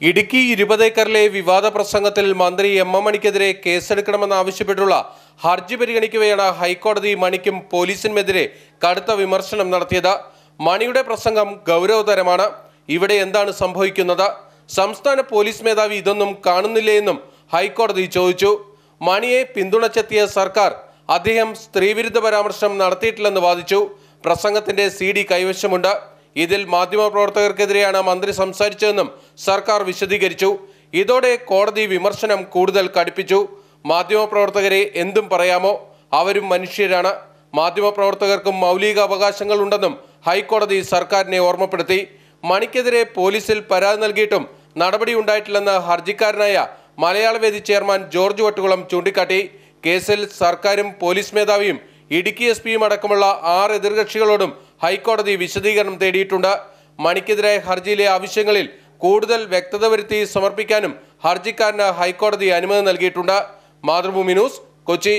ഇടുക്കി ഇരുപതേക്കറിലെ വിവാദ പ്രസംഗത്തിൽ മന്ത്രി എം എം മണിക്കെതിരെ കേസെടുക്കണമെന്നാവശ്യപ്പെട്ടുള്ള ഹർജി പരിഗണിക്കവെയാണ് ഹൈക്കോടതി മണിക്കും പോലീസിനുമെതിരെ കടുത്ത വിമർശനം നടത്തിയത്. മണിയുടെ പ്രസംഗം ഗൗരവതരമാണ്. ഇവിടെ എന്താണ് സംഭവിക്കുന്നത്? സംസ്ഥാന പോലീസ് മേധാവി ഇതൊന്നും കാണുന്നില്ലേ എന്നും ഹൈക്കോടതി ചോദിച്ചു. മണിയെ പിന്തുണച്ചെത്തിയ സർക്കാർ അദ്ദേഹം സ്ത്രീവിരുദ്ധ പരാമർശം നടത്തിയിട്ടില്ലെന്ന് വാദിച്ചു. പ്രസംഗത്തിന്റെ സി കൈവശമുണ്ട്. ഇതിൽ മാധ്യമപ്രവർത്തകർക്കെതിരെയാണ് മന്ത്രി സംസാരിച്ചതെന്നും സർക്കാർ വിശദീകരിച്ചു. ഇതോടെ കോടതി വിമർശനം കൂടുതൽ കടുപ്പിച്ചു. മാധ്യമപ്രവർത്തകരെ എന്തും പറയാമോ അവരും മനുഷ്യരാണ്. മാധ്യമപ്രവർത്തകർക്കും മൗലിക അവകാശങ്ങൾ ഉണ്ടെന്നും ഹൈക്കോടതി സർക്കാരിനെ ഓർമ്മപ്പെടുത്തി. മണിക്കെതിരെ പോലീസിൽ പരാതി നൽകിയിട്ടും നടപടി ഉണ്ടായിട്ടില്ലെന്ന് ഹർജിക്കാരനായ മലയാളവേദി ചെയർമാൻ ജോർജ് വട്ടുകുളം ചൂണ്ടിക്കാട്ടി. കേസിൽ സർക്കാരും പോലീസ് മേധാവിയും ഇടുക്കി എസ് പിയും അടക്കമുള്ള ആറ് എതിർകക്ഷികളോടും ഹൈക്കോടതി വിശദീകരണം തേടിയിട്ടുണ്ട്. മണിക്കെതിരായ ഹർജിയിലെ ആവശ്യങ്ങളിൽ കൂടുതൽ വ്യക്തത വരുത്തി സമർപ്പിക്കാനും ഹർജിക്കാരന് ഹൈക്കോടതി അനുമതി നൽകിയിട്ടുണ്ട്. മാതൃഭൂമി ന്യൂസ് കൊച്ചി.